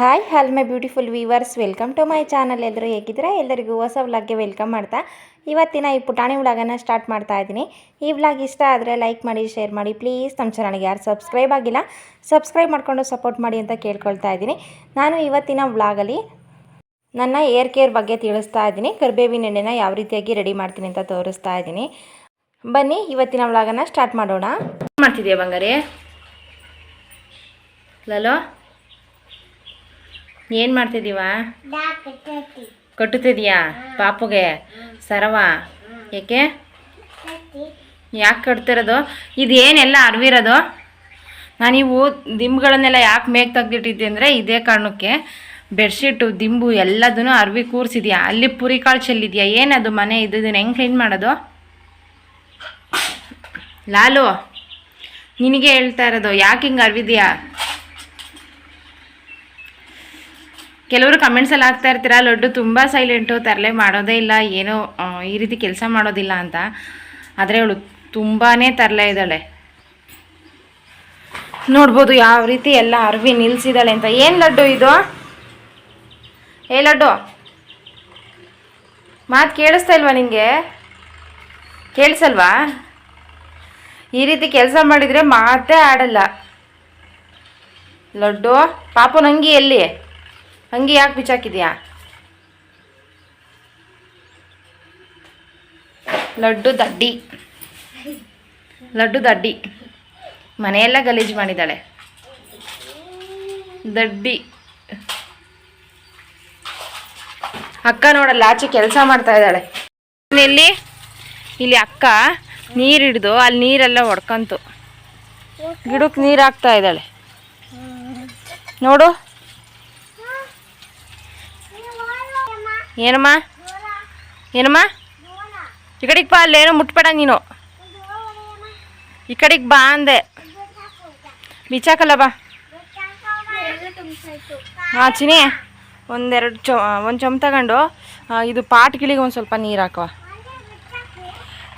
Hi all my beautiful viewers welcome to my channel ಎಲ್ಲರೂ ಹೇಗಿದ್ದೀರಾ? ಎಲ್ಲರಿಗೂ ಹೊಸ ವ್ಲಾಗ್ಗೆ ವೆಲ್ಕಮ್ ಮಾಡ್ತಾ. ಇವತ್ತಿನ ಈ ಪುಟಾಣಿ ವ್ಲಾಗನ್ನು ಸ್ಟಾರ್ಟ್ ಮಾಡ್ತಾ ಇದ್ದೀನಿ. ಈ ವ್ಲಾಗ್ ಇಷ್ಟ ಆದರೆ ಲೈಕ್ ಮಾಡಿ ಶೇರ್ ಮಾಡಿ. ಪ್ಲೀಸ್ ನಮ್ಮ ಚಾನಲ್ಗೆ ಯಾರು ಸಬ್ಸ್ಕ್ರೈಬ್ ಆಗಿಲ್ಲ ಸಬ್ಸ್ಕ್ರೈಬ್ ಮಾಡಿಕೊಂಡು ಸಪೋರ್ಟ್ ಮಾಡಿ ಅಂತ ಕೇಳ್ಕೊಳ್ತಾ ಇದ್ದೀನಿ. ನಾನು ಇವತ್ತಿನ ವ್ಲಾಗಲ್ಲಿ ನನ್ನ ಏರ್ ಕೇರ್ ಬಗ್ಗೆ ತಿಳಿಸ್ತಾ ಇದ್ದೀನಿ. ಕರ್ಬೇವಿನ ಎಣ್ಣೆನ ಯಾವ ರೀತಿಯಾಗಿ ರೆಡಿ ಮಾಡ್ತೀನಿ ಅಂತ ತೋರಿಸ್ತಾ ಇದ್ದೀನಿ. ಬನ್ನಿ, ಇವತ್ತಿನ ವ್ಲಾಗನ್ನು ಸ್ಟಾರ್ಟ್ ಮಾಡೋಣ. ಮಾಡ್ತಿದ್ಯಾ ಬಂಗಾರಿ? ಲಲೋ? ಏನು ಮಾಡ್ತಿದ್ದೀವ ಕಟ್ಟುತ್ತಿದ್ಯಾ? ಪಾಪುಗೆ? ಸರವ? ಏಕೆ? ಯಾಕೆ ಕಟ್ತಿರೋದು? ಇದು ಏನೆಲ್ಲ ಅರ್ವಿರೋದು? ನಾನು ನೀವು ದಿಂಬುಗಳನ್ನೆಲ್ಲ ಯಾಕೆ ಮೇಕ್ ತೆಗ್ದಿಟ್ಟಿದ್ದೆ ಅಂದರೆ ಇದೇ ಕಾರಣಕ್ಕೆ ಬೆಡ್ಶೀಟು ದಿಂಬು ಎಲ್ಲದನ್ನು ಅರ್ವಿ ಕೂರಿಸಿದ್ಯಾ? ಅಲ್ಲಿ ಪುರಿ ಕಾಳು ಚೆಲ್ಲಿದ್ಯಾ? ಏನದು ಮನೆ ಇದು ಹೆಂಗೆ ಕ್ಲೀನ್ ಮಾಡೋದು? ಲಾಲು ನಿನಗೆ ಹೇಳ್ತಾ ಇರೋದು ಯಾಕೆ ಹಿಂಗೆ ಅರ್ವಿದ್ಯಾ? ಕೆಲವರು ಕಮೆಂಟ್ಸ್ ಎಲ್ಲ ಆಗ್ತಾ ಇರ್ತೀರ, ಲಡ್ಡು ತುಂಬ ಸೈಲೆಂಟು ತರಲೆ ಮಾಡೋದೇ ಇಲ್ಲ, ಏನೋ ಈ ರೀತಿ ಕೆಲಸ ಮಾಡೋದಿಲ್ಲ ಅಂತ. ಆದರೆ ಅವಳು ತುಂಬಾ ತರಲೆ ಇದ್ದಾಳೆ. ನೋಡ್ಬೋದು ಯಾವ ರೀತಿ ಎಲ್ಲ ಅರ್ವಿ ನಿಲ್ಸಿದಾಳೆ ಅಂತ. ಏನು ಲಡ್ಡು ಇದು? ಏ ಲಡ್ಡು, ಮಾತು ಕೇಳಿಸ್ತಾ ಇಲ್ವಾ ನಿಮಗೆ ಕೇಳಿಸಲ್ವಾ? ಈ ರೀತಿ ಕೆಲಸ ಮಾಡಿದರೆ ಮಾತೇ ಆಡಲ್ಲ. ಲಡ್ಡು, ಪಾಪು ನಂಗಿ ಎಲ್ಲಿ? ಅಂಗಿ ಯಾಕೆ ಬಿಚ್ಚಾಕಿದ್ಯಾ? ಲಡ್ಡು ದಡ್ಡಿ. ಲಡ್ಡು ದಡ್ಡಿ. ಮನೆಯೆಲ್ಲ ಗಲೀಜು ಮಾಡಿದ್ದಾಳೆ. ದಡ್ಡಿ. ಅಕ್ಕ ನೋಡಲ್ಲ, ಆಚೆ ಕೆಲಸ ಮಾಡ್ತಾ ಇದ್ದಾಳೆ. ಇಲ್ಲಿ ಇಲ್ಲಿ ಅಕ್ಕ ನೀರು ಹಿಡ್ದು ಅಲ್ಲಿ ನೀರೆಲ್ಲ ಒಡ್ಕಂತು. ಗಿಡಕ್ಕೆ ನೀರು ಹಾಕ್ತಾ ಇದ್ದಾಳೆ. ನೋಡು. ಏನಮ್ಮ? ಏನಮ್ಮ? ಈ ಕಡೆಗೆ ಬಾ, ಅಲ್ಲೇನೋ ಮುಟ್ಬೇಡ ನೀನು. ಈ ಕಡೆಗೆ ಬಾ ಅಂದೆ. ಬಿಚ್ಚಾಕಲ್ಲ ಬಾ. ಚಿನಿ ಒಂದೆರಡು ಚೊ ಒಂದು ಚಮ್ ತಗೊಂಡು ಇದು ಪಾಟ್ ಗಿಳಿಗೆ ಒಂದು ಸ್ವಲ್ಪ ನೀರು ಹಾಕುವ.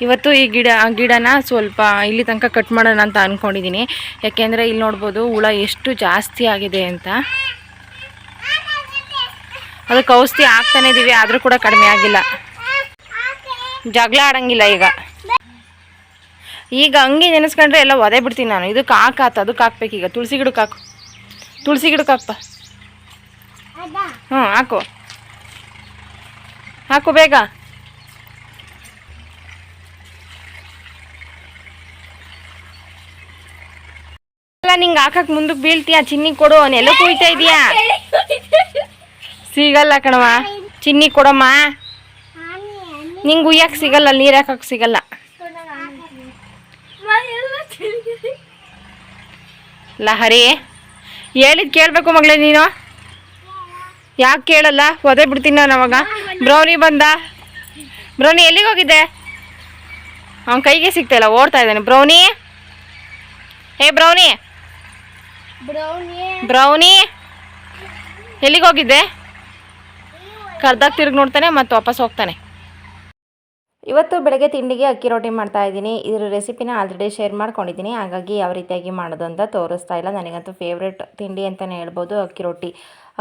ಇವತ್ತು ಈ ಗಿಡ ಗಿಡನ ಸ್ವಲ್ಪ ಇಲ್ಲಿ ತನಕ ಕಟ್ ಮಾಡೋಣ ಅಂತ ಅಂದ್ಕೊಂಡಿದ್ದೀನಿ ಯಾಕೆಂದರೆ ಇಲ್ಲಿ ನೋಡ್ಬೋದು ಹುಳ ಎಷ್ಟು ಜಾಸ್ತಿ ಆಗಿದೆ ಅಂತ. ಅದಕ್ಕೆ ಔಷಧಿ ಹಾಕ್ತಾನೆ ಇದೀವಿ, ಆದರೂ ಕೂಡ ಕಡಿಮೆ ಆಗಿಲ್ಲ. ಜಗಳ ಆಡಂಗಿಲ್ಲ ಈಗ. ಈಗ ಹಂಗೆ ನೆನೆಸ್ಕೊಂಡ್ರೆ ಎಲ್ಲ ಒದೆ ಬಿಡ್ತೀನಿ ನಾನು. ಇದಕ್ಕೆ ಹಾಕಾತ ಅದಕ್ಕೆ ಹಾಕ್ಬೇಕು ಈಗ. ತುಳಸಿ ಗಿಡಕ್ಕೆ ಹಾಕು. ತುಳಸಿ ಗಿಡಕ್ಕೆ ಹಾಕಪ್ಪ ಹ್ಞೂ ಹಾಕು. ಹಾಕು ಬೇಗ. ನಿಂಗೆ ಹಾಕಕ್ಕೆ ಮುಂದಕ್ಕೆ ಬೀಳ್ತೀಯಾ? ಚಿನ್ನಿ ಕೊಡು ಅವನೆಲ್ಲ ಕುಯ್ತಾ ಇದೀಯಾ? ಸಿಗಲ್ಲ ಕಣವ ಚಿನ್ನಿ ಕೊಡಮ್ಮ. ನಿಂಗೆ ಉಯ್ಯಕ್ಕೆ ಸಿಗಲ್ಲ ನೀರು ಹಾಕಕ್ಕೆ ಸಿಗಲ್ಲ. ಲಹರಿ ಹೇಳಿದ್ ಕೇಳಬೇಕು ಮಗಳೇ ನೀನು. ಯಾಕೆ ಕೇಳಲ್ಲ? ಒದೆ ಬಿಡ್ತೀನಿ ನಾನು ಅವಾಗ. ಬ್ರೌನಿ ಬಂದ. ಬ್ರೌನಿ ಎಲ್ಲಿಗೆ ಹೋಗಿದ್ದೆ? ಅವನ ಕೈಗೆ ಸಿಗ್ತಾಯಿಲ್ಲ ಓಡ್ತಾ ಇದ್ದಾನೆ. ಬ್ರೌನಿ? ಏ ಬ್ರೌನಿ. ಬ್ರೌನಿ? ಎಲ್ಲಿಗೆ ಹೋಗಿದ್ದೆ? ಕರ್ದಾಗ ತಿರುಗಿ ನೋಡ್ತಾನೆ ಮತ್ತು ವಾಪಸ್ ಹೋಗ್ತಾನೆ. ಇವತ್ತು ಬೆಳಗ್ಗೆ ತಿಂಡಿಗೆ ಅಕ್ಕಿ ರೊಟ್ಟಿ ಮಾಡ್ತಾ ಇದ್ದೀನಿ. ಇದರ ರೆಸಿಪಿನ ಆಲ್ರೆಡಿ ಶೇರ್ ಮಾಡ್ಕೊಂಡಿದ್ದೀನಿ. ಹಾಗಾಗಿ ಯಾವ ರೀತಿಯಾಗಿ ಮಾಡೋದು ಅಂತ ತೋರಿಸ್ತಾ ಇಲ್ಲ. ನನಗಂತೂ ಫೇವ್ರೆಟ್ ತಿಂಡಿ ಅಂತಲೇ ಹೇಳ್ಬೋದು ಅಕ್ಕಿ ರೊಟ್ಟಿ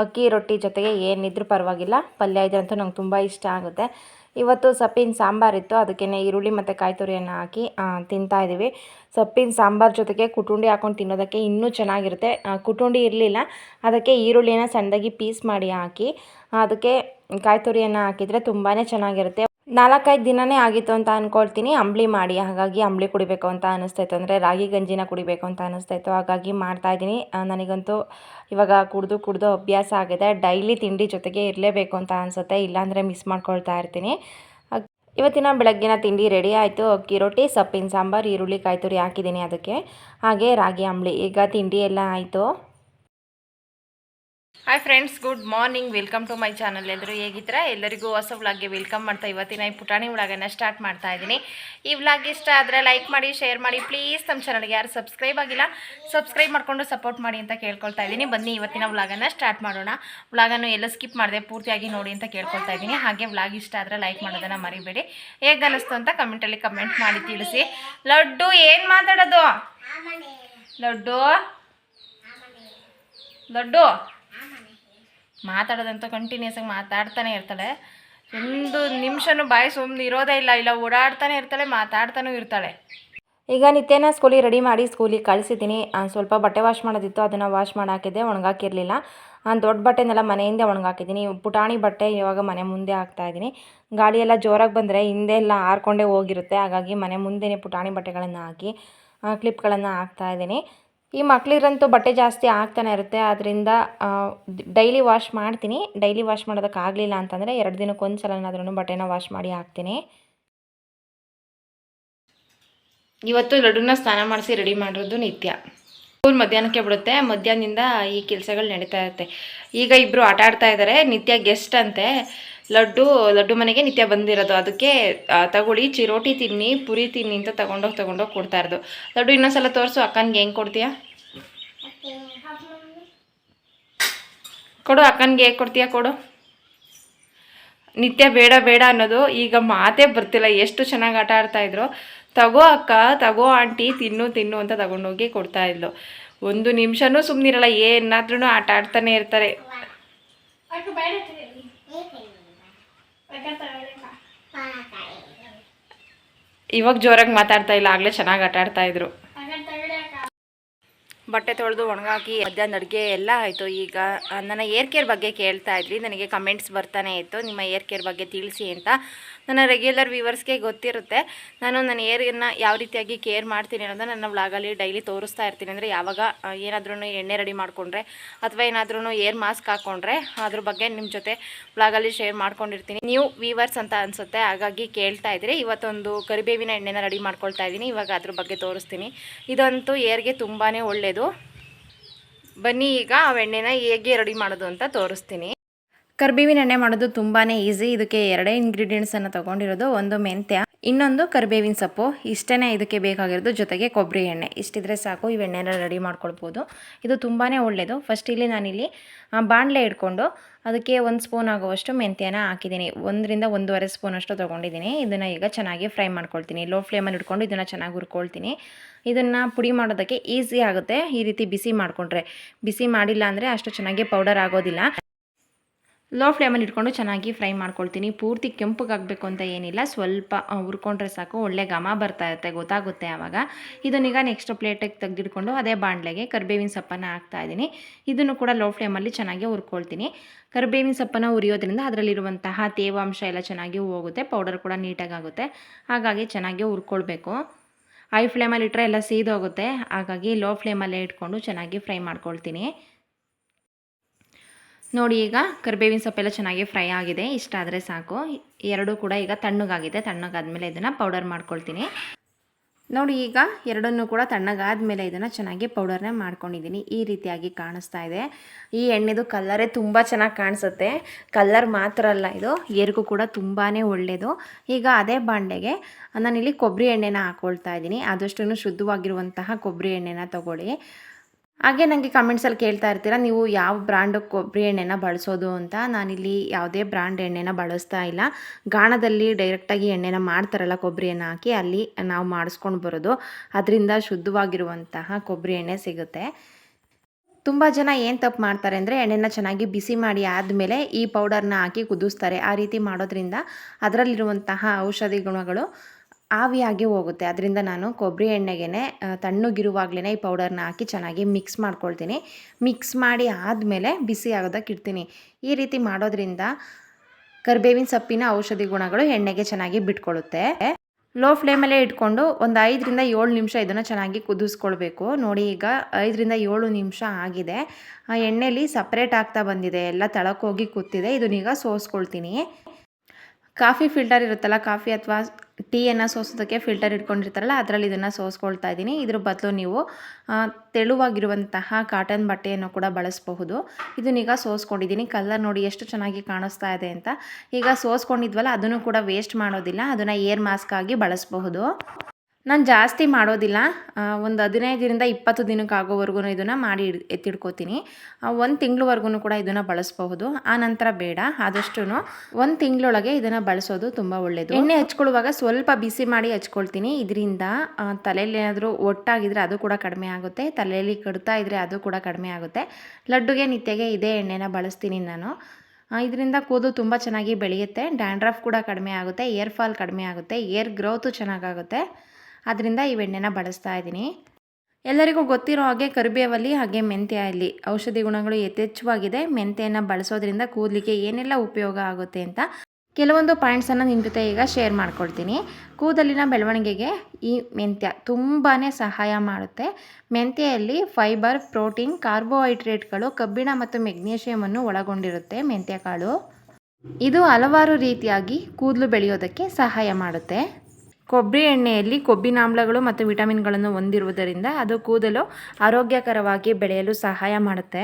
ಅಕ್ಕಿ ರೊಟ್ಟಿ ಜೊತೆಗೆ ಏನಿದ್ರೂ ಪರವಾಗಿಲ್ಲ. ಪಲ್ಯ ಇದ್ರಂತೂ ನಂಗೆ ತುಂಬ ಇಷ್ಟ ಆಗುತ್ತೆ. ಇವತ್ತು ಸೊಪ್ಪಿನ ಸಾಂಬಾರಿತ್ತು ಅದಕ್ಕೆ ಈರುಳ್ಳಿ ಮತ್ತು ಕಾಯಿ ತುರಿಯನ್ನು ಹಾಕಿ ತಿಂತಾಯಿದ್ದೀವಿ ಸೊಪ್ಪಿನ ಸಾಂಬಾರು ಜೊತೆಗೆ ಕುಟುಂಡಿ ಹಾಕೊಂಡು ತಿನ್ನೋದಕ್ಕೆ ಇನ್ನೂ ಚೆನ್ನಾಗಿರುತ್ತೆ. ಕುಟುಂಡಿ ಇರಲಿಲ್ಲ, ಅದಕ್ಕೆ ಈರುಳ್ಳಿನ ಸಣ್ಣದಾಗಿ ಪೀಸ್ ಮಾಡಿ ಹಾಕಿ, ಅದಕ್ಕೆ ಕಾಯಿ ತುರಿಯನ್ನು ಹಾಕಿದರೆ ತುಂಬಾ ಚೆನ್ನಾಗಿರುತ್ತೆ. ನಾಲ್ಕೈದು ದಿನನೇ ಆಗಿತ್ತು ಅಂತ ಅಂದ್ಕೊಳ್ತೀನಿ ಅಂಬ್ಲಿ ಮಾಡಿ, ಹಾಗಾಗಿ ಅಂಬ್ಲಿ ಕುಡಿಬೇಕು ಅಂತ ಅನ್ನಿಸ್ತಾಯಿತ್ತು ಅಂದರೆ ರಾಗಿ ಗಂಜಿನ ಕುಡಿಬೇಕು ಅಂತ ಅನ್ನಿಸ್ತಾಯಿತ್ತು ಹಾಗಾಗಿ ಮಾಡ್ತಾಯಿದ್ದೀನಿ ನನಗಂತೂ ಇವಾಗ ಕುಡಿದು ಕುಡಿದು ಅಭ್ಯಾಸ ಆಗಿದೆ. ಡೈಲಿ ತಿಂಡಿ ಜೊತೆಗೆ ಇರಲೇಬೇಕು ಅಂತ ಅನಿಸುತ್ತೆ. ಇಲ್ಲಾಂದರೆ ಮಿಸ್ ಮಾಡ್ಕೊಳ್ತಾ ಇರ್ತೀನಿ. ಇವತ್ತಿನ ಬೆಳಗ್ಗಿನ ತಿಂಡಿ ರೆಡಿ ಆಯಿತು. ಅಕ್ಕಿ ರೊಟ್ಟಿ, ಸೊಪ್ಪಿನ ಸಾಂಬಾರು, ಈರುಳ್ಳಿ ಕಾಯಿ ತುರಿ ಹಾಕಿದ್ದೀನಿ ಅದಕ್ಕೆ. ಹಾಗೆ ರಾಗಿ, ಅಂಬ್ಲಿ. ಈಗ ತಿಂಡಿ ಎಲ್ಲ ಆಯಿತು. Hi friends good morning welcome to my channel ಎಲ್ಲರೂ ಹೇಗಿದ್ದೀರಾ? ಎಲ್ಲರಿಗೂ ಹೊಸ ವ್ಲಾಗ್ಗೆ ವೆಲ್ಕಮ್ ಮಾಡ್ತಾ ಇವತ್ತಿನ ಈ ಪುಟಾಣಿ ವ್ಲಾಗನ್ನು ಸ್ಟಾರ್ಟ್ ಮಾಡ್ತಾ ಇದ್ದೀನಿ. ಈ ವ್ಲಾಗ್ ಇಷ್ಟ ಆದರೆ ಲೈಕ್ ಮಾಡಿ ಶೇರ್ ಮಾಡಿ. ಪ್ಲೀಸ್ ನಮ್ಮ ಚಾನಲ್ಗೆ ಯಾರು ಸಬ್ಸ್ಕ್ರೈಬ್ ಆಗಿಲ್ಲ ಸಬ್ಸ್ಕ್ರೈಬ್ ಮಾಡಿಕೊಂಡು ಸಪೋರ್ಟ್ ಮಾಡಿ ಅಂತ ಕೇಳ್ಕೊಳ್ತಾ ಇದ್ದೀನಿ. ಬನ್ನಿ ಇವತ್ತಿನ ವ್ಲಾಗನ್ನು ಸ್ಟಾರ್ಟ್ ಮಾಡೋಣ. ವ್ಲಾಗನ್ನು ಎಲ್ಲ ಸ್ಕಿಪ್ ಮಾಡಿದೆ ಪೂರ್ತಿಯಾಗಿ ನೋಡಿ ಅಂತ ಕೇಳ್ಕೊಳ್ತಾ ಇದ್ದೀನಿ. ಹಾಗೆ ವ್ಲಾಗ್ ಇಷ್ಟ ಆದರೆ ಲೈಕ್ ಮಾಡೋದನ್ನು ಮರಿಬೇಡಿ. ಹೇಗೆ ಅನ್ನಿಸ್ತು ಅಂತ ಕಮೆಂಟಲ್ಲಿ ಕಮೆಂಟ್ ಮಾಡಿ ತಿಳಿಸಿ. ಲಡ್ಡು ಏನು ಮಾತಾಡೋದು? ಲಡ್ಡು? ಲಡ್ಡು? ಮಾತಾಡೋದಂತೂ ಕಂಟಿನ್ಯೂಸ್ ಆಗಿ ಮಾತಾಡ್ತಾನೆ ಇರ್ತಾಳೆ. ಒಂದು ನಿಮಿಷನೂ ಬಾಯಿ ಸುಮ್ಮನೆ ಇರೋದೇ ಇಲ್ಲ ಇಲ್ಲ ಓಡಾಡ್ತಾನೆ ಇರ್ತಾಳೆ, ಮಾತಾಡ್ತಾನೂ ಇರ್ತಾಳೆ. ಈಗ ನಿತ್ಯನ ಸ್ಕೂಲಿಗೆ ರೆಡಿ ಮಾಡಿ ಸ್ಕೂಲಿಗೆ ಕಳಿಸಿದ್ದೀನಿ. ಸ್ವಲ್ಪ ಬಟ್ಟೆ ವಾಶ್ ಮಾಡೋದಿತ್ತು, ಅದನ್ನು ವಾಶ್ ಮಾಡಿ ಹಾಕಿದ್ದೆ ಒಣಗಾಕಿರಲಿಲ್ಲ ದೊಡ್ಡ ಬಟ್ಟೆನೆಲ್ಲ ಮನೆಯಿಂದ ಒಣಗಾಕಿದ್ದೀನಿ. ಪುಟಾಣಿ ಬಟ್ಟೆ ಇವಾಗ ಮನೆ ಮುಂದೆ ಹಾಕ್ತಾ ಇದ್ದೀನಿ. ಗಾಳಿ ಎಲ್ಲ ಜೋರಾಗಿ ಬಂದರೆ ಹಿಂದೆ ಎಲ್ಲ ಹಾರ್ಕೊಂಡೇ ಹೋಗಿರುತ್ತೆ. ಹಾಗಾಗಿ ಮನೆ ಮುಂದೆನೇ ಪುಟಾಣಿ ಬಟ್ಟೆಗಳನ್ನು ಹಾಕಿ ಕ್ಲಿಪ್ಗಳನ್ನು ಹಾಕ್ತಾ ಇದ್ದೀನಿ. ಈ ಮಕ್ಳಿರಂತೂ ಬಟ್ಟೆ ಜಾಸ್ತಿ ಆಗ್ತಾನೆ ಇರುತ್ತೆ. ಆದ್ದರಿಂದ ಡೈಲಿ ವಾಶ್ ಮಾಡ್ತೀನಿ. ಡೈಲಿ ವಾಶ್ ಮಾಡೋದಕ್ಕಾಗಲಿಲ್ಲ ಅಂತಂದರೆ ಎರಡು ದಿನಕ್ಕೆ ಸಲನಾದ್ರೂ ಬಟ್ಟೆನ ವಾಶ್ ಮಾಡಿ ಹಾಕ್ತೀನಿ. ಇವತ್ತು ಲಡ್ಡುನ ಸ್ನಾನ ಮಾಡಿಸಿ ರೆಡಿ ಮಾಡಿರೋದು ನಿತ್ಯ. ಸ್ಕೂಲ್ ಮಧ್ಯಾಹ್ನಕ್ಕೆ ಬಿಡುತ್ತೆ. ಮಧ್ಯಾಹ್ನದಿಂದ ಈ ಕೆಲಸಗಳು ನಡೀತಾ ಇರುತ್ತೆ. ಈಗ ಇಬ್ಬರು ಆಟ ಆಡ್ತಾ ಇದ್ದಾರೆ ನಿತ್ಯ ಗೆಸ್ಟ್ ಅಂತೆ. ಲಡ್ಡು ಲಡ್ಡು ಮನೆಗೆ ನಿತ್ಯ ಬಂದಿರೋದು. ಅದಕ್ಕೆ ತಗೊಳ್ಳಿ, ಚಿರೋಟಿ ತಿನ್ನಿ, ಪುರಿ ತಿನ್ನಿ ಅಂತ ತಗೊಂಡೋಗಿ ತಗೊಂಡೋಗಿ ಕೊಡ್ತಾ ಇರೋದು. ಲಡ್ಡು ಇನ್ನೊಂದ್ಸಲ ತೋರಿಸು, ಅಕ್ಕನಿಗೆ ಹೆಂಗೆ ಕೊಡ್ತೀಯಾ? ಕೊಡು, ಅಕ್ಕನಿಗೆ ಹೇಗೆ ಕೊಡ್ತೀಯಾ ಕೊಡು. ನಿತ್ಯ ಬೇಡ ಬೇಡ ಅನ್ನೋದು ಈಗ ಮಾತೇ ಬರ್ತಿಲ್ಲ. ಎಷ್ಟು ಚೆನ್ನಾಗಿ ಆಟ ಆಡ್ತಾಯಿದ್ರು ತಗೋ ಅಕ್ಕ, ತಗೋ ಆಂಟಿ, ತಿನ್ನು ತಿನ್ನು ಅಂತ ತಗೊಂಡೋಗಿ ಕೊಡ್ತಾ ಇದ್ಲು. ಒಂದು ನಿಮಿಷನೂ ಸುಮ್ಮನಿರಲ್ಲ ಏನಾದ್ರೂ ಆಟ ಆಡ್ತಾನೆ ಇರ್ತಾರೆ. ಇವಾಗ ಜೋರಾಗಿ ಮಾತಾಡ್ತಾ ಇಲ್ಲ, ಆಗಲೇ ಚೆನ್ನಾಗಿ ಆಟ ಆಡ್ತಾ ಇದ್ರು. ಬಟ್ಟೆ ತೊಳೆದು ಒಣಗಾಕಿ ಮಧ್ಯಾಹ್ನ ಅಡುಗೆ ಎಲ್ಲ ಆಯಿತು. ಈಗ ನನ್ನ ಏರ್ ಕೇರ್ ಬಗ್ಗೆ ಕೇಳ್ತಾ ಇದ್ವಿ ನನಗೆ ಕಮೆಂಟ್ಸ್ ಬರ್ತಾನೆ ಇತ್ತು. ನಿಮ್ಮ ಏರ್ ಕೇರ್ ಬಗ್ಗೆ ತಿಳಿಸಿ ಅಂತ. ನನ್ನ ರೆಗ್ಯುಲರ್ ವ್ಯೂವರ್ಸ್ಗೆ ಗೊತ್ತಿರುತ್ತೆ. ನಾನು ನನ್ನ ಏರ್ನ ಯಾವ ರೀತಿಯಾಗಿ ಕೇರ್ ಮಾಡ್ತೀನಿ ಅನ್ನೋದನ್ನ ನನ್ನ ವ್ಲಾಗಲ್ಲಿ ಡೈಲಿ ತೋರಿಸ್ತಾ ಇರ್ತೀನಿ. ಅಂದರೆ ಯಾವಾಗ ಏನಾದ್ರೂ ಎಣ್ಣೆ ರೆಡಿ ಮಾಡಿಕೊಂಡ್ರೆ ಅಥವಾ ಏನಾದ್ರೂ ಏರ್ ಮಾಸ್ಕ್ ಹಾಕ್ಕೊಂಡ್ರೆ ಅದ್ರ ಬಗ್ಗೆ ನಿಮ್ಮ ಜೊತೆ ವ್ಲಾಗಲ್ಲಿ ಶೇರ್ ಮಾಡ್ಕೊಂಡಿರ್ತೀನಿ. ನೀವು ವ್ಯೂವರ್ಸ್ ಅಂತ ಅನಿಸುತ್ತೆ, ಹಾಗಾಗಿ ಕೇಳ್ತಾ ಇದ್ರಿ ಇವತ್ತೊಂದು ಕರಿಬೇವಿನ ಎಣ್ಣೆನ ರೆಡಿ ಮಾಡ್ಕೊಳ್ತಾ ಇದ್ದೀನಿ. ಇವಾಗ ಅದ್ರ ಬಗ್ಗೆ ತೋರಿಸ್ತೀನಿ. ಇದಂತೂ ಏರ್ಗೆ ತುಂಬಾ ಒಳ್ಳೆಯದು ಬನ್ನಿ ಈಗ ಆ ಎಣ್ಣೆನ ಹೇಗೆ ರೆಡಿ ಮಾಡೋದು ಅಂತ ತೋರಿಸ್ತೀನಿ. ಕರ್ಬೇವಿನ ಎಣ್ಣೆ ಮಾಡೋದು ತುಂಬಾ ಈಸಿ. ಇದಕ್ಕೆ ಎರಡೇ ಇಂಗ್ರೀಡಿಯೆಂಟ್ಸನ್ನು ತೊಗೊಂಡಿರೋದು, ಒಂದು ಮೆಂತ್ಯ, ಇನ್ನೊಂದು ಕರ್ಬೇವಿನ ಸೊಪ್ಪು. ಇಷ್ಟೇ ಇದಕ್ಕೆ ಬೇಕಾಗಿರೋದು ಜೊತೆಗೆ ಕೊಬ್ಬರಿ ಎಣ್ಣೆ. ಇಷ್ಟಿದ್ರೆ ಸಾಕು ಈ ಎಣ್ಣೆನ ರೆಡಿ ಮಾಡ್ಕೊಳ್ಬೋದು. ಇದು ತುಂಬಾ ಒಳ್ಳೆಯದು ಫಸ್ಟ್ ಇಲ್ಲಿ ನಾನಿಲ್ಲಿ ಬಾಣಲೆ ಇಟ್ಕೊಂಡು ಅದಕ್ಕೆ ಒಂದು ಸ್ಪೂನ್ ಆಗುವಷ್ಟು ಮೆಂತ್ಯನ ಹಾಕಿದ್ದೀನಿ. ಒಂದರಿಂದ ಒಂದೂವರೆ ಸ್ಪೂನಷ್ಟು ತೊಗೊಂಡಿದ್ದೀನಿ. ಇದನ್ನು ಈಗ ಚೆನ್ನಾಗಿ ಫ್ರೈ ಮಾಡ್ಕೊಳ್ತೀನಿ. ಲೋ ಫ್ಲೇಮಲ್ಲಿ ಇಟ್ಕೊಂಡು ಇದನ್ನು ಚೆನ್ನಾಗಿ ಹುರ್ಕೊಳ್ತೀನಿ. ಇದನ್ನು ಪುಡಿ ಮಾಡೋದಕ್ಕೆ ಈಸಿ ಆಗುತ್ತೆ ಈ ರೀತಿ ಬಿಸಿ ಮಾಡಿಕೊಂಡ್ರೆ. ಬಿಸಿ ಮಾಡಿಲ್ಲ ಅಂದರೆ ಅಷ್ಟು ಚೆನ್ನಾಗಿ ಪೌಡರ್ ಆಗೋದಿಲ್ಲ. ಲೋ ಫ್ಲೇಮಲ್ಲಿ ಇಟ್ಕೊಂಡು ಚೆನ್ನಾಗಿ ಫ್ರೈ ಮಾಡ್ಕೊಳ್ತೀನಿ. ಪೂರ್ತಿ ಕೆಂಪಗಾಗಬೇಕು ಅಂತ ಏನಿಲ್ಲ. ಸ್ವಲ್ಪ ಹುರ್ಕೊಂಡ್ರೆ ಸಾಕು. ಒಳ್ಳೆ ಘಮ ಬರ್ತಾ ಇರುತ್ತೆ. ಗೊತ್ತಾಗುತ್ತೆ ಆವಾಗ. ಇದನ್ನೀಗ ನೆಕ್ಸ್ಟ್ ಪ್ಲೇಟಿಗೆ ತೆಗೆದಿಟ್ಕೊಂಡು ಅದೇ ಬಾಣಲೆಗೆ ಕರಿಬೇವಿನ ಸೊಪ್ಪನ್ನು ಹಾಕ್ತಾ ಇದ್ದೀನಿ. ಇದನ್ನು ಕೂಡ ಲೋ ಫ್ಲೇಮಲ್ಲಿ ಚೆನ್ನಾಗಿ ಹುರ್ಕೊಳ್ತೀನಿ. ಕರ್ಬೇವಿನ ಸೊಪ್ಪನ್ನು ಉರಿಯೋದ್ರಿಂದ ಅದರಲ್ಲಿರುವಂತಹ ತೇವಾಂಶ ಎಲ್ಲ ಚೆನ್ನಾಗಿ ಹೋಗುತ್ತೆ. ಪೌಡರ್ ಕೂಡ ನೀಟಾಗಿ ಆಗುತ್ತೆ ಹಾಗಾಗಿ ಚೆನ್ನಾಗಿ ಹುರ್ಕೊಳ್ಬೇಕು. ಹೈ ಫ್ಲೇಮಲ್ಲಿ ಇಟ್ಟರೆ ಎಲ್ಲ ಸೀದೋಗುತ್ತೆ. ಹಾಗಾಗಿ ಲೋ ಫ್ಲೇಮಲ್ಲೇ ಇಟ್ಕೊಂಡು ಚೆನ್ನಾಗಿ ಫ್ರೈ ಮಾಡ್ಕೊಳ್ತೀನಿ. ನೋಡಿ ಈಗ ಕರಿಬೇವಿನ ಸೊಪ್ಪೆಲ್ಲ ಚೆನ್ನಾಗಿ ಫ್ರೈ ಆಗಿದೆ. ಇಷ್ಟ ಆದರೆ ಸಾಕು. ಎರಡೂ ಕೂಡ ಈಗ ತಣ್ಣಗಾಗಿದೆ. ತಣ್ಣಗಾದ್ಮೇಲೆ ಇದನ್ನು ಪೌಡರ್ ಮಾಡ್ಕೊಳ್ತೀನಿ. ನೋಡಿ ಈಗ ಎರಡನ್ನೂ ಕೂಡ ತಣ್ಣಗಾದ್ಮೇಲೆ ಇದನ್ನು ಚೆನ್ನಾಗಿ ಪೌಡರ್ನ ಮಾಡ್ಕೊಂಡಿದ್ದೀನಿ. ಈ ರೀತಿಯಾಗಿ ಕಾಣಿಸ್ತಾ ಇದೆ. ಈ ಎಣ್ಣೆದು ಕಲ್ಲರೇ ತುಂಬ ಚೆನ್ನಾಗಿ ಕಾಣಿಸುತ್ತೆ. ಕಲ್ಲರ್ ಮಾತ್ರ ಅಲ್ಲ ಇದು. ಏರ್ಗೂ ಕೂಡ ತುಂಬಾ ಒಳ್ಳೆಯದು ಈಗ ಅದೇ ಬಾಂಡೆಗೆ ನಾನಿಲ್ಲಿ ಕೊಬ್ಬರಿ ಎಣ್ಣೆನ ಹಾಕ್ಕೊಳ್ತಾ ಇದ್ದೀನಿ. ಆದಷ್ಟು ಶುದ್ಧವಾಗಿರುವಂತಹ ಕೊಬ್ಬರಿ ಎಣ್ಣೆನ ತಗೊಳ್ಳಿ. ಹಾಗೆ ನನಗೆ ಕಮೆಂಟ್ಸಲ್ಲಿ ಕೇಳ್ತಾ ಇರ್ತೀರ, ನೀವು ಯಾವ ಬ್ರ್ಯಾಂಡ್ ಕೊಬ್ಬರಿ ಎಣ್ಣೆನ ಬಳಸೋದು ಅಂತ? ನಾನಿಲ್ಲಿ ಯಾವುದೇ ಬ್ರ್ಯಾಂಡ್ ಎಣ್ಣೆನ ಬಳಸ್ತಾ ಇಲ್ಲ. ಗಾಣದಲ್ಲಿ ಡೈರೆಕ್ಟಾಗಿ ಎಣ್ಣೆನ ಮಾಡ್ತಾರಲ್ಲ ಕೊಬ್ಬರಿಯನ್ನು ಹಾಕಿ, ಅಲ್ಲಿ ನಾವು ಮಾಡಿಸ್ಕೊಂಡು ಬರೋದು. ಅದರಿಂದ ಶುದ್ಧವಾಗಿರುವಂತಹ ಕೊಬ್ಬರಿ ಎಣ್ಣೆ ಸಿಗುತ್ತೆ. ತುಂಬ ಜನ ಏನು ತಪ್ಪು ಮಾಡ್ತಾರೆ ಅಂದರೆ, ಎಣ್ಣೆನ ಚೆನ್ನಾಗಿ ಬಿಸಿ ಮಾಡಿ ಆದಮೇಲೆ ಈ ಪೌಡರ್ನ ಹಾಕಿ ಕುದಿಸ್ತಾರೆ. ಆ ರೀತಿ ಮಾಡೋದ್ರಿಂದ ಅದರಲ್ಲಿರುವಂತಹ ಔಷಧಿ ಗುಣಗಳು ಆವಿಯಾಗಿ ಹೋಗುತ್ತೆ. ಅದರಿಂದ ನಾನು ಕೊಬ್ಬರಿ ಎಣ್ಣೆಗೆ ತಣ್ಣಗಿರುವಾಗಲೇ ಈ ಪೌಡರ್ನ ಹಾಕಿ ಚೆನ್ನಾಗಿ ಮಿಕ್ಸ್ ಮಾಡ್ಕೊಳ್ತೀನಿ. ಮಿಕ್ಸ್ ಮಾಡಿ ಆದಮೇಲೆ ಬಿಸಿ ಆಗೋದಕ್ಕೆ ಇಡ್ತೀನಿ. ಈ ರೀತಿ ಮಾಡೋದ್ರಿಂದ ಕರಿಬೇವಿನ ಸೊಪ್ಪಿನ ಔಷಧಿ ಗುಣಗಳು ಎಣ್ಣೆಗೆ ಚೆನ್ನಾಗಿ ಬಿಟ್ಕೊಳ್ಳುತ್ತೆ ಲೋ ಫ್ಲೇಮಲ್ಲೇ ಇಟ್ಕೊಂಡು ಒಂದು ಐದರಿಂದ ಏಳು ನಿಮಿಷ ಇದನ್ನು ಚೆನ್ನಾಗಿ ಕುದಿಸ್ಕೊಳ್ಬೇಕು. ನೋಡಿ ಈಗ ಐದರಿಂದ ಏಳು ನಿಮಿಷ ಆಗಿದೆ. ಆ, ಎಣ್ಣೆಲಿ ಸಪ್ರೇಟ್ ಆಗ್ತಾ ಬಂದಿದೆ. ಎಲ್ಲ ತಳಕೋಗಿ ಕೂತಿದೆ. ಇದನ್ನೀಗ ಸೋಸ್ಕೊಳ್ತೀನಿ. ಕಾಫಿ ಫಿಲ್ಟರ್ ಇರುತ್ತಲ್ಲ, ಕಾಫಿ ಅಥವಾ ಟೀಯನ್ನು ಸೋಸೋದಕ್ಕೆ ಫಿಲ್ಟರ್ ಇಟ್ಕೊಂಡಿರ್ತಾರಲ್ಲ, ಅದರಲ್ಲಿ ಇದನ್ನು ಸೋಸ್ಕೊಳ್ತಾ ಇದ್ದೀನಿ. ಇದ್ರ ಬದಲು ನೀವು ತೆಳುವಾಗಿರುವಂತಹ ಕಾಟನ್ ಬಟ್ಟೆಯನ್ನು ಕೂಡ ಬಳಸಬಹುದು. ಇದನ್ನೀಗ ಸೋಸ್ಕೊಂಡಿದ್ದೀನಿ. ಕಲರ್ ನೋಡಿ ಎಷ್ಟು ಚೆನ್ನಾಗಿ ಕಾಣಿಸ್ತಾ ಇದೆ ಅಂತ. ಈಗ ಸೋಸ್ಕೊಂಡಿದ್ವಲ್ಲ, ಅದನ್ನು ಕೂಡ ವೇಸ್ಟ್ ಮಾಡೋದಿಲ್ಲ. ಅದನ್ನು ಏರ್ ಮಾಸ್ಕ್ ಆಗಿ ಬಳಸಬಹುದು. ನಾನು ಜಾಸ್ತಿ ಮಾಡೋದಿಲ್ಲ. ಒಂದು ಹದಿನೈದರಿಂದ ಇಪ್ಪತ್ತು ದಿನಕ್ಕೆ ಆಗೋವರೆಗೂ ಇದನ್ನು ಮಾಡಿ ಎತ್ತಿಡ್ಕೋತೀನಿ. ಒಂದು ತಿಂಗಳವರೆಗೂ ಕೂಡ ಇದನ್ನು ಬಳಸಬಹುದು. ಆ ನಂತರ ಬೇಡ ಆದಷ್ಟು ಒಂದು ತಿಂಗಳೊಳಗೆ ಇದನ್ನು ಬಳಸೋದು ತುಂಬ ಒಳ್ಳೆಯದು ಎಣ್ಣೆ ಹಚ್ಕೊಳ್ಳುವಾಗ ಸ್ವಲ್ಪ ಬಿಸಿ ಮಾಡಿ ಹಚ್ಕೊಳ್ತೀನಿ. ಇದರಿಂದ ತಲೆಯಲ್ಲಿ ಏನಾದರೂ ಒಟ್ಟಾಗಿದ್ರೆ ಅದು ಕೂಡ ಕಡಿಮೆ ಆಗುತ್ತೆ. ತಲೆಯಲ್ಲಿ ಕಡ್ತಾ ಇದ್ದರೆ ಅದು ಕೂಡ ಕಡಿಮೆ ಆಗುತ್ತೆ. ಲಡ್ಡುಗೆ, ನಿತ್ಯಗೆ ಇದೇ ಎಣ್ಣೆನ ಬಳಸ್ತೀನಿ ನಾನು. ಇದರಿಂದ ಕೂದು ತುಂಬ ಚೆನ್ನಾಗಿ ಬೆಳೆಯುತ್ತೆ. ಡ್ಯಾಂಡ್ರಫ್ ಕೂಡ ಕಡಿಮೆ ಆಗುತ್ತೆ. ಏರ್ ಫಾಲ್ ಕಡಿಮೆ ಆಗುತ್ತೆ. ಏರ್ ಗ್ರೋತು ಚೆನ್ನಾಗಾಗುತ್ತೆ. ಅದರಿಂದ ಈ ಎಣ್ಣೆನ ಬಳಸ್ತಾ ಇದ್ದೀನಿ. ಎಲ್ಲರಿಗೂ ಗೊತ್ತಿರೋ ಹಾಗೆ ಕರಿಬೇವಲ್ಲಿ ಹಾಗೆ ಮೆಂತ್ಯಲ್ಲಿ ಔಷಧಿ ಗುಣಗಳು ಯಥೇಚ್ಛವಾಗಿದೆ. ಮೆಂತೆಯನ್ನು ಬಳಸೋದ್ರಿಂದ ಕೂದಲಿಗೆ ಏನೆಲ್ಲ ಉಪಯೋಗ ಆಗುತ್ತೆ ಅಂತ ಕೆಲವೊಂದು ಪಾಯಿಂಟ್ಸನ್ನು ನಿಮ್ಮ ಜೊತೆ ಈಗ ಶೇರ್ ಮಾಡ್ಕೊಳ್ತೀನಿ. ಕೂದಲಿನ ಬೆಳವಣಿಗೆಗೆ ಈ ಮೆಂತ್ಯ ತುಂಬಾ ಸಹಾಯ ಮಾಡುತ್ತೆ. ಮೆಂತ್ಯೆಯಲ್ಲಿ ಫೈಬರ್ ಪ್ರೋಟೀನ್ ಕಾರ್ಬೋಹೈಡ್ರೇಟ್ಗಳು ಕಬ್ಬಿಣ ಮತ್ತು ಮೆಗ್ನೀಷಿಯಮನ್ನು ಒಳಗೊಂಡಿರುತ್ತೆ ಮೆಂತ್ಯ ಕಾಳು ಇದು ಹಲವಾರು ರೀತಿಯಾಗಿ ಕೂದಲು ಬೆಳೆಯೋದಕ್ಕೆ ಸಹಾಯ ಮಾಡುತ್ತೆ. ಕೊಬ್ಬರಿ ಎಣ್ಣೆಯಲ್ಲಿ ಕೊಬ್ಬಿನಾಮ್ಲಗಳು ಮತ್ತು ವಿಟಮಿನ್ಗಳನ್ನು ಹೊಂದಿರುವುದರಿಂದ ಅದು ಕೂದಲು ಆರೋಗ್ಯಕರವಾಗಿ ಬೆಳೆಯಲು ಸಹಾಯ ಮಾಡುತ್ತೆ.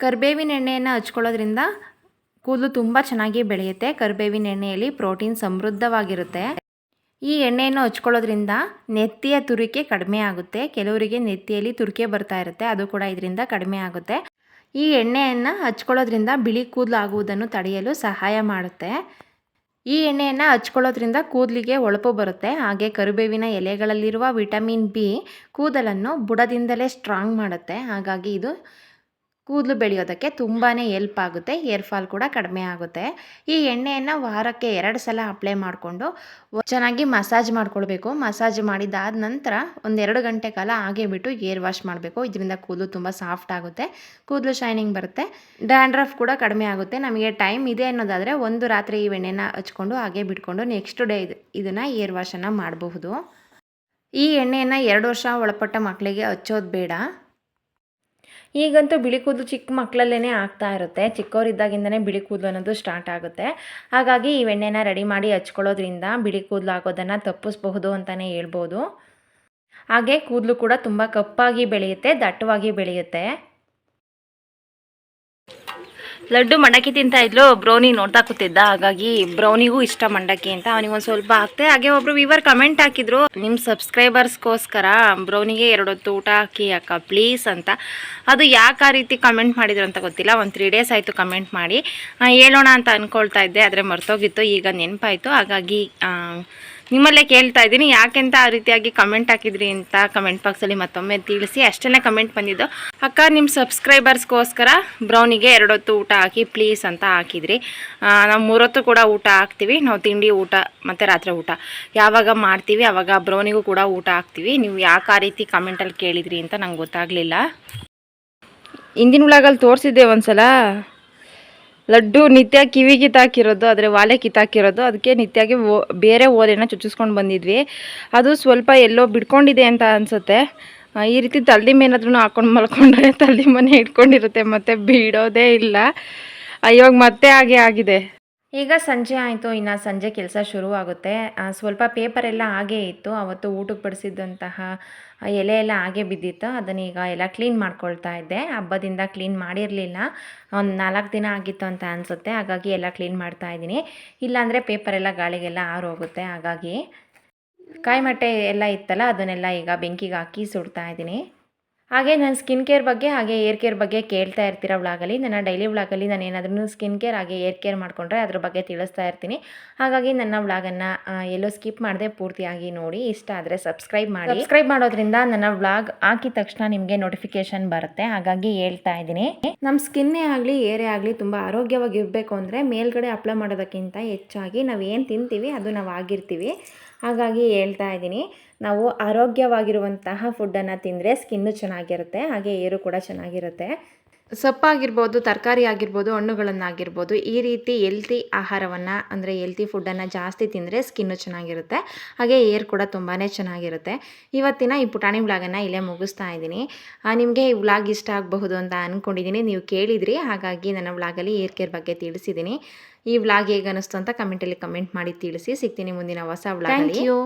ಕರ್ಬೇವಿನ ಎಣ್ಣೆಯನ್ನು ಹಚ್ಕೊಳ್ಳೋದ್ರಿಂದ ಕೂದಲು ತುಂಬ ಚೆನ್ನಾಗಿ ಬೆಳೆಯುತ್ತೆ. ಕರ್ಬೇವಿನ ಎಣ್ಣೆಯಲ್ಲಿ ಪ್ರೋಟೀನ್ ಸಮೃದ್ಧವಾಗಿರುತ್ತೆ. ಈ ಎಣ್ಣೆಯನ್ನು ಹಚ್ಕೊಳ್ಳೋದ್ರಿಂದ ನೆತ್ತಿಯ ತುರಿಕೆ ಕಡಿಮೆ ಆಗುತ್ತೆ. ಕೆಲವರಿಗೆ ನೆತ್ತಿಯಲ್ಲಿ ತುರಿಕೆ ಬರ್ತಾ ಇರುತ್ತೆ. ಅದು ಕೂಡ ಇದರಿಂದ ಕಡಿಮೆ ಆಗುತ್ತೆ. ಈ ಎಣ್ಣೆಯನ್ನು ಹಚ್ಕೊಳ್ಳೋದ್ರಿಂದ ಬಿಳಿ ಕೂದಲು ಆಗುವುದನ್ನು ತಡೆಯಲು ಸಹಾಯ ಮಾಡುತ್ತೆ. ಈ ಎಣ್ಣೆಯನ್ನು ಹಚ್ಕೊಳ್ಳೋದ್ರಿಂದ ಕೂದಲಿಗೆ ಹೊಳಪು ಬರುತ್ತೆ. ಹಾಗೆ ಕರಿಬೇವಿನ ಎಲೆಗಳಲ್ಲಿರುವ ವಿಟಮಿನ್ ಬಿ ಕೂದಲನ್ನು ಬುಡದಿಂದಲೇ ಸ್ಟ್ರಾಂಗ್ ಮಾಡುತ್ತೆ. ಹಾಗಾಗಿ ಇದು ಕೂದಲು ಬೆಳೆಯೋದಕ್ಕೆ ತುಂಬಾ ಎಲ್ಪ್ ಆಗುತ್ತೆ. ಏರ್ ಫಾಲ್ ಕೂಡ ಕಡಿಮೆ ಆಗುತ್ತೆ. ಈ ಎಣ್ಣೆಯನ್ನು ವಾರಕ್ಕೆ ಎರಡು ಸಲ ಅಪ್ಲೈ ಮಾಡಿಕೊಂಡು ಚೆನ್ನಾಗಿ ಮಸಾಜ್ ಮಾಡ್ಕೊಳ್ಬೇಕು. ಮಸಾಜ್ ಮಾಡಿದಾದ ನಂತರ ಒಂದೆರಡು ಗಂಟೆ ಕಾಲ ಹಾಗೆ ಬಿಟ್ಟು ಏರ್ ವಾಶ್ ಮಾಡಬೇಕು. ಇದರಿಂದ ಕೂದಲು ತುಂಬ ಸಾಫ್ಟ್ ಆಗುತ್ತೆ. ಕೂದಲು ಶೈನಿಂಗ್ ಬರುತ್ತೆ. ಡ್ಯಾಂಡ್ರಫ್ ಕೂಡ ಕಡಿಮೆ ಆಗುತ್ತೆ. ನಮಗೆ ಟೈಮ್ ಇದೆ ಅನ್ನೋದಾದರೆ ಒಂದು ರಾತ್ರಿ ಈ ಎಣ್ಣೆನ ಹಚ್ಕೊಂಡು ಹಾಗೆ ಬಿಟ್ಕೊಂಡು ನೆಕ್ಸ್ಟ್ ಡೇ ಇದು, ಇದನ್ನು ಏರ್ ವಾಶನ್ನು ಮಾಡಬಹುದು. ಈ ಎಣ್ಣೆಯನ್ನು ಎರಡು ವರ್ಷ ಒಳಪಟ್ಟ ಮಕ್ಕಳಿಗೆ ಹಚ್ಚೋದು ಬೇಡ. ಈಗಂತೂ ಬಿಳಿ ಕೂದಲು ಚಿಕ್ಕ ಮಕ್ಕಳಲ್ಲೇ ಆಗ್ತಾ ಇರುತ್ತೆ. ಚಿಕ್ಕವರಿದ್ದಾಗಿಂದನೇ ಬಿಳಿ ಕೂದಲು ಅನ್ನೋದು ಸ್ಟಾರ್ಟ್ ಆಗುತ್ತೆ. ಹಾಗಾಗಿ ಈ ಎಣ್ಣೆನ ರೆಡಿ ಮಾಡಿ ಹಚ್ಕೊಳ್ಳೋದ್ರಿಂದ ಬಿಳಿ ಕೂದಲು ಆಗೋದನ್ನು ತಪ್ಪಿಸ್ಬಹುದು ಅಂತಲೇ ಹೇಳ್ಬೋದು. ಹಾಗೆ ಕೂದಲು ಕೂಡ ತುಂಬ ಕಪ್ಪಾಗಿ ಬೆಳೆಯುತ್ತೆ, ದಟ್ಟವಾಗಿ ಬೆಳೆಯುತ್ತೆ. ಲಡ್ಡು ಮಂಡಕ್ಕಿ ತಿಂತಾ ಇದ್ಲು, ಬ್ರೌನಿ ನೋಡ್ತಾ ಕೂತಿದ್ದ. ಹಾಗಾಗಿ ಬ್ರೌನಿಗೂ ಇಷ್ಟ ಮಂಡಕ್ಕಿ ಅಂತ ಅವನಿಗೆ ಒಂದು ಸ್ವಲ್ಪ ಹಾಕ್ತೆ. ಹಾಗೆ ಒಬ್ರು ವಿವರ್ ಕಮೆಂಟ್ ಹಾಕಿದ್ರು ನಿಮ್ಮ ಸಬ್ಸ್ಕ್ರೈಬರ್ಸ್ಗೋಸ್ಕರ ಬ್ರೌನಿಗೆ ಎರಡು ಹೊತ್ತು ಊಟ ಹಾಕಿ ಅಕ್ಕ ಪ್ಲೀಸ್ ಅಂತ. ಅದು ಯಾಕೆ ಆ ರೀತಿ ಕಮೆಂಟ್ ಮಾಡಿದ್ರು ಅಂತ ಗೊತ್ತಿಲ್ಲ, ಒಂದು ತ್ರೀ ಡೇಸ್ ಆಯಿತು ಕಮೆಂಟ್ ಮಾಡಿ. ಹೇಳೋಣ ಅಂತ ಅಂದ್ಕೊಳ್ತಾ ಇದ್ದೆ, ಆದರೆ ಮರ್ತೋಗಿತ್ತು, ಈಗ ನೆನಪಾಯಿತು. ಹಾಗಾಗಿ ನಿಮ್ಮಲ್ಲೇ ಕೇಳ್ತಾ ಇದ್ದೀನಿ, ಯಾಕೆಂತ ಆ ರೀತಿಯಾಗಿ ಕಮೆಂಟ್ ಹಾಕಿದ್ರಿ ಅಂತ ಕಮೆಂಟ್ ಬಾಕ್ಸಲ್ಲಿ ಮತ್ತೊಮ್ಮೆ ತಿಳಿಸಿ ಅಷ್ಟೇ ಕಮೆಂಟ್ ಬಂದಿದ್ದು. ಅಕ್ಕ ನಿಮ್ಮ ಸಬ್ಸ್ಕ್ರೈಬರ್ಸ್ಗೋಸ್ಕರ ಬ್ರೌನಿಗೆ ಎರಡೊತ್ತು ಊಟ ಹಾಕಿ ಪ್ಲೀಸ್ ಅಂತ ಹಾಕಿದ್ರಿ. ನಾವು ಮೂರೊತ್ತು ಕೂಡ ಊಟ ಹಾಕ್ತೀವಿ. ನಾವು ತಿಂಡಿ ಊಟ, ಮತ್ತು ರಾತ್ರಿ ಊಟ. ಯಾವಾಗ ಮಾಡ್ತೀವಿ ಆವಾಗ ಬ್ರೌನಿಗೂ ಕೂಡ ಊಟ ಹಾಕ್ತೀವಿ. ನೀವು ಯಾಕೆ ಆ ರೀತಿ ಕಮೆಂಟಲ್ಲಿ ಕೇಳಿದ್ರಿ ಅಂತ ನಂಗೆ ಗೊತ್ತಾಗಲಿಲ್ಲ. ಹಿಂದಿನ ಉಳಾಗಲ್ಲಿ ತೋರಿಸಿದ್ದೆ ಒಂದ್ಸಲ. ಲಡ್ಡು ನಿತ್ಯ ಕಿವಿ ಕಿತ್ತಾಕಿರೋದು ಆದರೆ ವಾಲೆ ಕಿತ್ತಾಕಿರೋದು ಅದಕ್ಕೆ ನಿತ್ಯಗೆ ಓ, ಬೇರೆ ಓಲೆನ ಚುಚ್ಚಿಸ್ಕೊಂಡು ಬಂದಿದ್ವಿ. ಅದು ಸ್ವಲ್ಪ ಎಲ್ಲೋ ಬಿಡ್ಕೊಂಡಿದೆ ಅಂತ ಅನಿಸುತ್ತೆ. ಈ ರೀತಿ ತಲ್ದಿ ಮೇನಾದ್ರೂ ಹಾಕೊಂಡು ಮಲ್ಕೊಂಡ್ರೆ ತಲ್ದಿ ಮನೆ ಇಟ್ಕೊಂಡಿರುತ್ತೆ ಮತ್ತೆ ಬಿಡೋದೇ ಇಲ್ಲ. ಇವಾಗ ಮತ್ತೆ ಹಾಗೆ ಆಗಿದೆ. ಈಗ ಸಂಜೆ ಆಯಿತು, ಇನ್ನು ಸಂಜೆ ಕೆಲಸ ಶುರು ಆಗುತ್ತೆ ಸ್ವಲ್ಪ ಪೇಪರ್ ಎಲ್ಲ ಹಾಗೆ ಇತ್ತು. ಅವತ್ತು ಊಟಕ್ಕೆ ಬಡಿಸಿದ್ದಂತಹ ಎಲೆ ಎಲ್ಲ ಹಾಗೆ ಬಿದ್ದಿತ್ತು. ಅದನ್ನ ಈಗ ಎಲ್ಲ ಕ್ಲೀನ್ ಮಾಡ್ಕೊಳ್ತಾ ಇದ್ದೆ. ಹಬ್ಬದಿಂದ ಕ್ಲೀನ್ ಮಾಡಿರಲಿಲ್ಲ. ಒಂದು ನಾಲ್ಕು ದಿನ ಆಗಿತ್ತು ಅಂತ ಅನಿಸುತ್ತೆ. ಹಾಗಾಗಿ ಎಲ್ಲ ಕ್ಲೀನ್ ಮಾಡ್ತಾ ಇದ್ದೀನಿ. ಇಲ್ಲಾಂದರೆ ಪೇಪರ್ ಎಲ್ಲ ಗಾಳಿಗೆಲ್ಲ ಆರೋಗುತ್ತೆ. ಹಾಗಾಗಿ ಕಾಯಿಮಟ್ಟೆ ಎಲ್ಲ ಇತ್ತಲ್ಲ, ಅದನ್ನೆಲ್ಲ ಈಗ ಬೆಂಕಿಗೆ ಹಾಕಿ ಸುಡ್ತಾ ಇದ್ದೀನಿ. ಹಾಗೆ ನನ್ನ ಸ್ಕಿನ್ ಕೇರ್ ಬಗ್ಗೆ ಹಾಗೆ ಏರ್ ಕೇರ್ ಬಗ್ಗೆ ಕೇಳ್ತಾ ಇರ್ತೀರ ವ್ಲಾಗಲ್ಲಿ ನನ್ನ ಡೈಲಿ ವ್ಲಾಗಲ್ಲಿ ನಾನು ಏನಾದ್ರೂ ಸ್ಕಿನ್ ಕೇರ್ ಹಾಗೆ ಏರ್ ಕೇರ್ ಮಾಡಿಕೊಂಡ್ರೆ ಅದ್ರ ಬಗ್ಗೆ ತಿಳಿಸ್ತಾ ಇರ್ತೀನಿ. ಹಾಗಾಗಿ ನನ್ನ ವ್ಲಾಗನ್ನು ಎಲ್ಲೋ ಸ್ಕಿಪ್ ಮಾಡದೆ ಪೂರ್ತಿಯಾಗಿ ನೋಡಿ. ಇಷ್ಟ ಆದರೆ ಸಬ್ಸ್ಕ್ರೈಬ್ ಮಾಡಿ. ಸಬ್ಸ್ಕ್ರೈಬ್ ಮಾಡೋದ್ರಿಂದ ನನ್ನ ವ್ಲಾಗ್ ಹಾಕಿದ ತಕ್ಷಣ ನಿಮಗೆ ನೋಟಿಫಿಕೇಶನ್ ಬರುತ್ತೆ. ಹಾಗಾಗಿ ಹೇಳ್ತಾ ಇದ್ದೀನಿ. ನಮ್ಮ ಸ್ಕಿನ್ನೇ ಆಗಲಿ ಏರೇ ಆಗಲಿ ತುಂಬ ಆರೋಗ್ಯವಾಗಿ ಇರಬೇಕು ಅಂದರೆ ಮೇಲ್ಗಡೆ ಅಪ್ಲೈ ಮಾಡೋದಕ್ಕಿಂತ ಹೆಚ್ಚಾಗಿ ನಾವು ಏನು ತಿಂತೀವಿ, ಅದು ನಾವು ಆಗಿರ್ತೀವಿ. ಹಾಗಾಗಿ ಹೇಳ್ತಾ ಇದ್ದೀನಿ. ನಾವು ಆರೋಗ್ಯವಾಗಿರುವಂತಹ ಫುಡ್ಡನ್ನು ತಿಂದರೆ ಸ್ಕಿನ್ನು ಚೆನ್ನಾಗಿರುತ್ತೆ, ಹಾಗೆ ಏರು ಕೂಡ ಚೆನ್ನಾಗಿರುತ್ತೆ. ಸೊಪ್ಪಾಗಿರ್ಬೋದು ತರಕಾರಿ ಆಗಿರ್ಬೋದು ಹಣ್ಣುಗಳನ್ನಾಗಿರ್ಬೋದು, ಈ ರೀತಿ ಎಲ್ತಿ ಆಹಾರವನ್ನು, ಅಂದರೆ ಎಲ್ತಿ ಫುಡ್ಡನ್ನು ಜಾಸ್ತಿ ತಿಂದರೆ ಸ್ಕಿನ್ನು ಚೆನ್ನಾಗಿರುತ್ತೆ, ಹಾಗೆ ಏರ್ ಕೂಡ ತುಂಬಾ ಚೆನ್ನಾಗಿರುತ್ತೆ. ಇವತ್ತಿನ ಈ ಪುಟಾಣಿ ವ್ಲಾಗನ್ನು ಇಲ್ಲೇ ಮುಗಿಸ್ತಾ ಇದ್ದೀನಿ. ನಿಮಗೆ ಈ ವ್ಲಾಗ್ ಇಷ್ಟ ಆಗಬಹುದು ಅಂತ ಅಂದ್ಕೊಂಡಿದ್ದೀನಿ ನೀವು ಕೇಳಿದ್ರಿ, ಹಾಗಾಗಿ ನನ್ನ ವ್ಲಾಗಲ್ಲಿ ಏರ್ ಕೇರ್ ಬಗ್ಗೆ ತಿಳಿಸಿದ್ದೀನಿ. ಈ ವ್ಲಾಗ್ ಹೇಗೆ ಅನ್ನಿಸ್ತು ಅಂತ ಕಮೆಂಟಲ್ಲಿ ಕಮೆಂಟ್ ಮಾಡಿ ತಿಳಿಸಿ, ಸಿಗ್ತೀನಿ ಮುಂದಿನ ಹೊಸ ವ್ಲಾಗ್ ಯು.